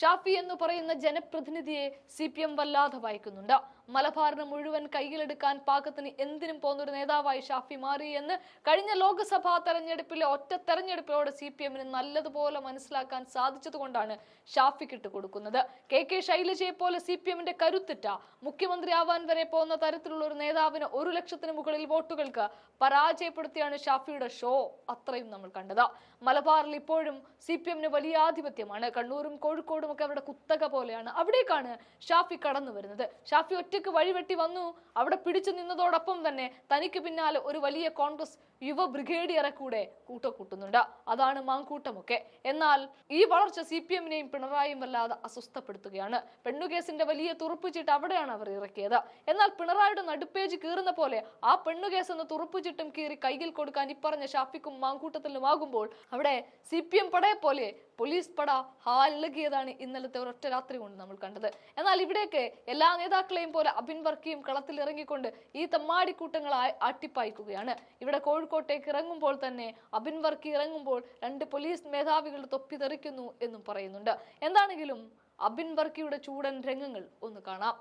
ഷാഫി എന്ന് പറയുന്ന ജനപ്രതിനിധിയെ C P M വല്ലാതെ വായിക്കുന്നുണ്ട്. മലബാറിന് മുഴുവൻ കയ്യിലെടുക്കാൻ പാകത്തിന് എന്തിനും പോകുന്നൊരു നേതാവായി ഷാഫി മാറി എന്ന് കഴിഞ്ഞ ലോക്സഭാ തെരഞ്ഞെടുപ്പിലെ ഒറ്റ തെരഞ്ഞെടുപ്പിലൂടെ സി പി എമ്മിന് നല്ലതുപോലെ മനസ്സിലാക്കാൻ സാധിച്ചതുകൊണ്ടാണ് ഷാഫിക്ക് ഇട്ട് കൊടുക്കുന്നത്. കെ കെ ശൈലജയെ പോലെ സി പി എമ്മിന്റെ കരുത്തിറ്റ മുഖ്യമന്ത്രിയാവാൻ വരെ പോകുന്ന തരത്തിലുള്ള ഒരു നേതാവിന് ഒരു ലക്ഷത്തിന് മുകളിൽ വോട്ടുകൾക്ക് പരാജയപ്പെടുത്തിയാണ് ഷാഫിയുടെ ഷോ. അത്രയും നമ്മൾ കണ്ടത്. മലബാറിൽ ഇപ്പോഴും സി പി എമ്മിന് വലിയ ആധിപത്യമാണ്. കണ്ണൂരും കോഴിക്കോടും ഒക്കെ അവരുടെ കുത്തക പോലെയാണ്. അവിടേക്കാണ് ഷാഫി കടന്നു വരുന്നത് ഷാഫി ഒറ്റയ്ക്ക് വഴിവെട്ടി വന്നു. അവിടെ പിടിച്ചു നിന്നതോടൊപ്പം തന്നെ തനിക്ക് പിന്നാലെ ഒരു വലിയ കോൺഗ്രസ് യുവ ബ്രിഗേഡിയറെ കൂടെ കൂട്ടക്കൂട്ടുന്നുണ്ട്. അതാണ് മാങ്കൂട്ടമൊക്കെ. എന്നാൽ ഈ വളർച്ച സി പി എമ്മിനെയും പിണറായിയും വല്ലാതെ അസ്വസ്ഥപ്പെടുത്തുകയാണ്. പെണ്ണുകേസിന്റെ വലിയ തുറുപ്പുചീട്ട് അവിടെയാണ് അവർ ഇറക്കിയത്. എന്നാൽ പിണറായിയുടെ നടുപ്പേജ് കീറുന്ന പോലെ ആ പെണ്ണുകേസ് എന്ന തുറപ്പുചിട്ടും കീറി കയ്യിൽ കൊടുക്കാൻ ഇപ്പറഞ്ഞ ഷാഫിക്കും മാങ്കൂട്ടത്തിലുമാകുമ്പോൾ അവിടെ സി പി എം പടയെ പോലെ പോലീസ് പട ഹാലിളകിയതാണ് ഇന്നലത്തെ ഒരൊറ്റ രാത്രി കൊണ്ട് നമ്മൾ കണ്ടത്. എന്നാൽ ഇവിടെയൊക്കെ എല്ലാ നേതാക്കളെയും പോലെ അബിൻ വർക്കിയും കളത്തിൽ ഇറങ്ങിക്കൊണ്ട് ഈ തമ്മാടിക്കൂട്ടങ്ങളായി അട്ടിപ്പായിക്കുകയാണ് ഇവിടെ കോഴിക്കോട്ടേക്ക് ഇറങ്ങുമ്പോൾ തന്നെ അബിൻ വർക്കി ഇറങ്ങുമ്പോൾ രണ്ട് പോലീസ് മേധാവികൾ തൊപ്പി തെറിക്കുന്നു എന്നും പറയുന്നുണ്ട്. എന്താണെങ്കിലും അബിൻ വർക്കിയുടെ ചൂടൻ രംഗങ്ങൾ ഒന്ന് കാണാം.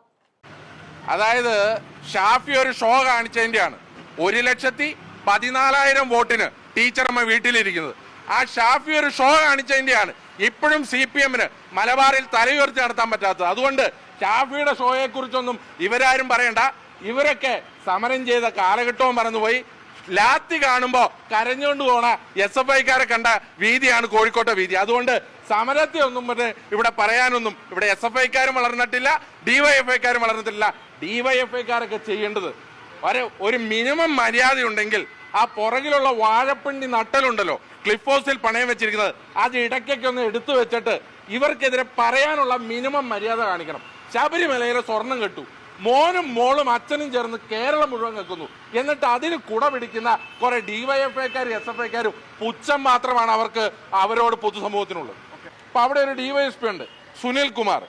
അതായത് ഷാഫി ഒരു ഷോ കാണിച്ചതിന്റെയാണ് ഒരു ലക്ഷത്തി പതിനാലായിരം വോട്ടിന് ടീച്ചറമ്മ വീട്ടിലിരിക്കുന്നത്. ആ ഷാഫി ഒരു ഷോ കാണിച്ചതിന്റെയാണ്. ഇപ്പോഴും സി പി എമ്മിന് മലബാറിൽ തലയുയർത്തി നടത്താൻ പറ്റാത്തത്. അതുകൊണ്ട് ഷാഫിയുടെ ഷോയെ കുറിച്ചൊന്നും ഇവരാരും പറയണ്ട. ഇവരൊക്കെ സമരം ചെയ്ത കാലഘട്ടവും മറന്നുപോയി. ലാത്തി കാണുമ്പോൾ കരഞ്ഞുകൊണ്ട് പോണ എസ് എഫ് ഐക്കാരെ കണ്ട വീതിയാണ് കോഴിക്കോട്ടെ വീതി. അതുകൊണ്ട് സമരത്തെ ഒന്നും ഇവിടെ പറയാനൊന്നും ഇവിടെ എസ് എഫ് ഐക്കാരും വളർന്നിട്ടില്ല ഡിവൈഎഫ്ഐക്കാരും വളർന്നിട്ടില്ല. ഡിവൈഎഫ്ഐക്കാരൊക്കെ ചെയ്യേണ്ടത്. ഒരു മിനിമം മര്യാദയുണ്ടെങ്കിൽ ആ പുറകിലുള്ള വാഴപ്പിണ്ടി നട്ടലുണ്ടല്ലോ. ക്ലിഫ് ഹൗസിൽ പണയം വെച്ചിരിക്കുന്നത്. അത് ഇടയ്ക്കൊക്കെ ഒന്ന് എടുത്തു വെച്ചിട്ട് ഇവർക്കെതിരെ പറയാനുള്ള മിനിമം മര്യാദ കാണിക്കണം. ശബരിമലയിലെ സ്വർണം കെട്ടു. മോനും മോളും അച്ഛനും ചേർന്ന് കേരളം മുഴുവൻ കേൾക്കുന്നു എന്നിട്ട് അതിന് കുട പിടിക്കുന്ന കുറെ ഡിവൈഎഫ് ഐക്കാരും എസ് എഫ് ഐക്കാരും പുച്ഛം മാത്രമാണ് അവർക്ക് അവരോട് പൊതുസമൂഹത്തിനുള്ളത്. അപ്പൊ അവിടെ ഒരു ഡിവൈഎസ്പി ഉണ്ട് സുനിൽ കുമാർ.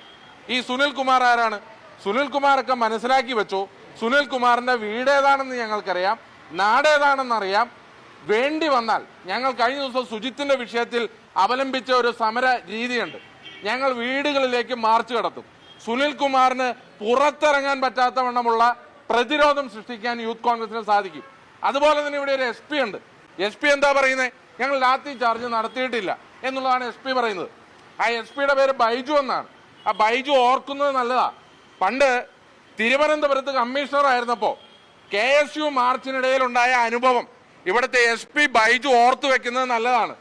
ഈ സുനിൽ കുമാർ ആരാണ്? സുനിൽ കുമാറൊക്കെ മനസ്സിലാക്കി വെച്ചു. സുനിൽ കുമാറിന്റെ വീടേതാണെന്ന് ഞങ്ങൾക്കറിയാം. നാടേതാണെന്നറിയാം. വേണ്ടി വന്നാൽ ഞങ്ങൾ കഴിഞ്ഞ ദിവസം ശുചിത്തിന്റെ വിഷയത്തിൽ അവലംബിച്ച ഒരു സമര രീതിയുണ്ട്. ഞങ്ങൾ വീടുകളിലേക്ക് മാർച്ച് കടത്തും. സുനിൽ കുമാറിന് പുറത്തിറങ്ങാൻ പറ്റാത്ത വണ്ണമുള്ള പ്രതിരോധം സൃഷ്ടിക്കാൻ യൂത്ത് കോൺഗ്രസിന് സാധിക്കും. അതുപോലെ തന്നെ ഇവിടെ ഒരു എസ് പി ഉണ്ട്. എസ് പി എന്താ പറയുന്നത് ഞങ്ങൾ ലാത്തി ചാർജ് നടത്തിയിട്ടില്ല എന്നുള്ളതാണ് എസ് പി പറയുന്നത്. ആ എസ് പിയുടെ പേര് ബൈജു എന്നാണ്. ആ ബൈജു ഓർക്കുന്നത് നല്ലതാ. പണ്ട് തിരുവനന്തപുരത്ത് കമ്മീഷണർ ആയിരുന്നപ്പോ കെ എസ് യു മാർച്ചിനിടയിൽ ഉണ്ടായ അനുഭവം. ഇവിടുത്തെ എസ് പി ബൈജു ഓർത്തു വെക്കുന്നത് നല്ലതാണ്.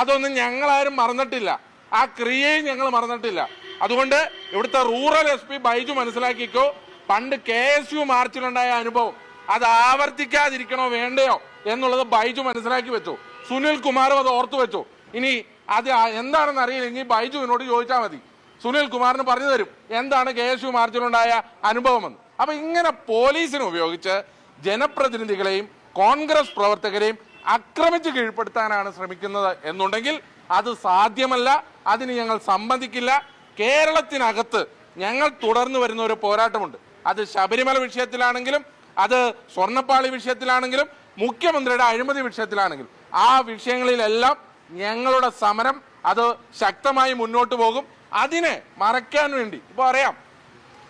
അതൊന്നും ഞങ്ങളാരും മറന്നിട്ടില്ല. ആ ക്രിയയും ഞങ്ങൾ മറന്നിട്ടില്ല. അതുകൊണ്ട് ഇവിടുത്തെ റൂറൽ എസ് പി ബൈജു മനസ്സിലാക്കിക്കോ പണ്ട് കെ എസ് യു മാർച്ചിലുണ്ടായ അനുഭവം അത് ആവർത്തിക്കാതിരിക്കണോ വേണ്ടയോ എന്നുള്ളത് ബൈജു മനസ്സിലാക്കി വെച്ചു. സുനിൽ കുമാറും അത് ഓർത്തു വെച്ചു. ഇനി അത് എന്താണെന്ന് അറിയില്ലെങ്കിൽ ബൈജുവിനോട് ചോദിച്ചാൽ മതി. സുനിൽ കുമാറിന് പറഞ്ഞു തരും എന്താണ് കെ എസ് യു മാർച്ചിലുണ്ടായ അനുഭവമെന്ന്. അപ്പൊ ഇങ്ങനെ പോലീസിനെ ഉപയോഗിച്ച് ജനപ്രതിനിധികളെയും കോൺഗ്രസ് പ്രവർത്തകരെയും ആക്രമിച്ച് കീഴ്പ്പെടുത്താനാണ് ശ്രമിക്കുന്നത് എന്നുണ്ടെങ്കിൽ അത് സാധ്യമല്ല അതിന് ഞങ്ങൾ സമ്മതിക്കില്ല. കേരളത്തിനകത്ത് ഞങ്ങൾ തുടർന്നു വരുന്ന ഒരു പോരാട്ടമുണ്ട്. അത് ശബരിമല വിഷയത്തിലാണെങ്കിലും അത് സ്വർണപ്പാളി വിഷയത്തിലാണെങ്കിലും മുഖ്യമന്ത്രിയുടെ അഴിമതി വിഷയത്തിലാണെങ്കിലും ആ വിഷയങ്ങളിലെല്ലാം ഞങ്ങളുടെ സമരം അത് ശക്തമായി മുന്നോട്ട് പോകും. അതിനെ മറയ്ക്കാൻ വേണ്ടി ഇപ്പൊ അറിയാം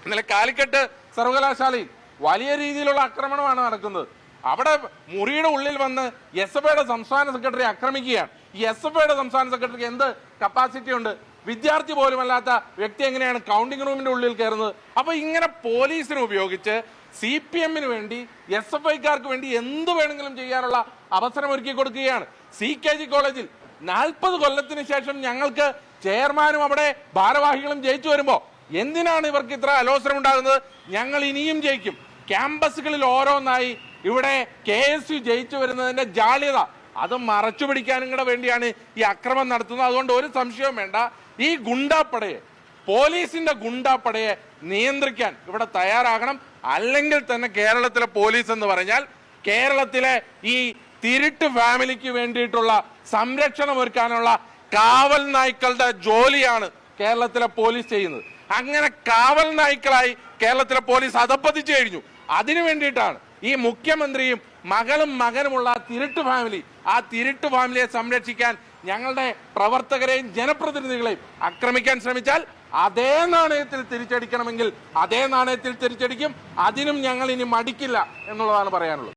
ഇന്നലെ കാലിക്കറ്റ് സർവകലാശാലയിൽ വലിയ രീതിയിലുള്ള ആക്രമണമാണ് നടക്കുന്നത്. അവിടെ മുറിയുടെ ഉള്ളിൽ വന്ന് എസ് എഫ് ഐയുടെ സംസ്ഥാന സെക്രട്ടറി ആക്രമിക്കുകയാണ്. ഈ എസ് എഫ് ഐയുടെ സംസ്ഥാന സെക്രട്ടറിക്ക് എന്ത് കപ്പാസിറ്റി ഉണ്ട്? വിദ്യാർത്ഥി പോലുമല്ലാത്ത വ്യക്തി എങ്ങനെയാണ് കൗണ്ടിംഗ് റൂമിന്റെ ഉള്ളിൽ കയറുന്നത്? അപ്പൊ ഇങ്ങനെ പോലീസിനെ ഉപയോഗിച്ച് സി പി എമ്മിന് വേണ്ടി എസ് എഫ് ഐക്കാർക്ക് വേണ്ടി എന്ത് വേണമെങ്കിലും ചെയ്യാനുള്ള അവസരം ഒരുക്കി കൊടുക്കുകയാണ്. സി കെ ജി കോളേജിൽ നാൽപ്പത് കൊല്ലത്തിന് ശേഷം ഞങ്ങൾക്ക് ചെയർമാനും അവിടെ ഭാരവാഹികളും ജയിച്ചു വരുമ്പോ എന്തിനാണ് ഇവർക്ക് ഇത്ര അലോസരം ഉണ്ടാകുന്നത് ഞങ്ങൾ ഇനിയും ജയിക്കും. ക്യാമ്പസുകളിൽ ഓരോന്നായി ഇവിടെ കെ എസ് യു ജയിച്ചു വരുന്നതിന്റെ ജാള്യത. അത് മറച്ചു പിടിക്കാനും കൂടെ വേണ്ടിയാണ് ഈ അക്രമം നടത്തുന്നത്. അതുകൊണ്ട് ഒരു സംശയവും വേണ്ട. ഈ ഗുണ്ടാപ്പടയെ പോലീസിന്റെ ഗുണ്ടാപ്പടയെ നിയന്ത്രിക്കാൻ ഇവിടെ തയ്യാറാകണം. അല്ലെങ്കിൽ തന്നെ കേരളത്തിലെ പോലീസ് എന്ന് പറഞ്ഞാൽ കേരളത്തിലെ ഈ തിരുട്ട് ഫാമിലിക്ക് വേണ്ടിയിട്ടുള്ള സംരക്ഷണം ഒരുക്കാനുള്ള കാവൽ നായ്ക്കളുടെ ജോലിയാണ് കേരളത്തിലെ പോലീസ് ചെയ്യുന്നത്. അങ്ങനെ കാവൽ നായ്ക്കളായി കേരളത്തിലെ പോലീസ് അധപ്പതിച്ചു കഴിഞ്ഞു. അതിനു വേണ്ടിയിട്ടാണ് ഈ മുഖ്യമന്ത്രിയും മകളും മകനുമുള്ള ആ തിരുട്ട് ഫാമിലി ആ തിരുട്ട് ഫാമിലിയെ സംരക്ഷിക്കാൻ ഞങ്ങളുടെ പ്രവർത്തകരെയും ജനപ്രതിനിധികളെയും ആക്രമിക്കാൻ ശ്രമിച്ചാൽ അതേ നാണയത്തിൽ തിരിച്ചടിക്കണമെങ്കിൽ അതേ നാണയത്തിൽ തിരിച്ചടിക്കും. അതിനും ഞങ്ങൾ ഇനി മടിക്കില്ല എന്നുള്ളതാണ് പറയാനുള്ളത്.